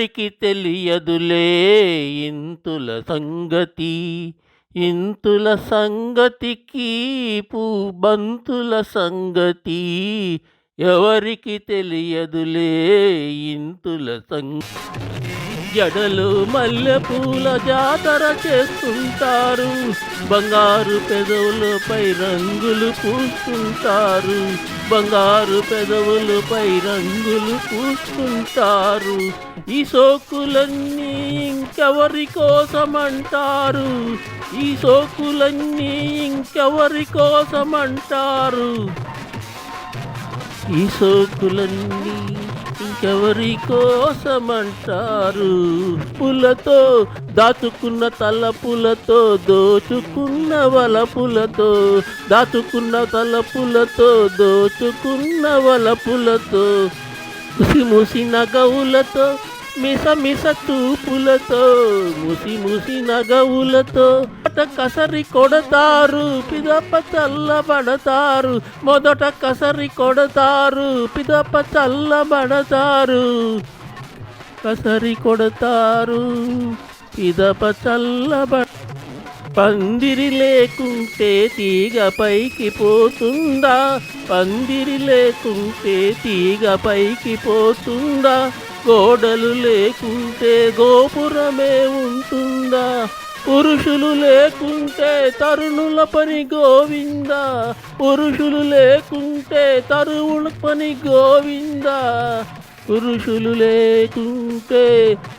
ఎవరికి తెలియదులే ఇంతుల సంగతి. ఇంతుల సంగతికి బంతుల సంగతి. ఎవరికి తెలియదులే ఇంతుల సంగతి జడలు మల్లెపూల జాతర చేస్తుంటారు. బంగారు పెదవులపై రంగులు పూస్తుంటారు. బంగారు పెదవులపై రంగులు పూస్తుంటారు. ఈ సోకులన్నీ ఇంకెవరి కోసమంటారు? ఈ సోకులన్నీ ఇంకెవరి కోసమంటారు? ఈ సోకులన్నీ ఇంకెవరి కోసమంటారు? పులతో దాచుకున్న తలపులతో దోచుకున్న వలపులతో దాచుకున్న తలపులతో దోచుకున్న వలపులతో ముసి ముసిన గవులతో మిస మిస తూపులతో ముసి ముసి నగవులతో మొదట కసరి కొడతారు పిదప చల్లబడతారు మొదట కసరి కొడతారు పిదప చల్లబడతారు కసరి కొడతారు పిదప చల్లబ పందిరి లేకుంటే తీగ పైకి పోతుందా? పందిరి లేకుంటే తీగ పైకి పోతుందా? గోడలు లేకుంటే గోపురమే ఉంటుందా? పురుషులు లేకుంటే తరుణుల పని గోవిందా? పురుషులు లేకుంటే తరువుల పని గోవిందా? పురుషులు లేకుంటే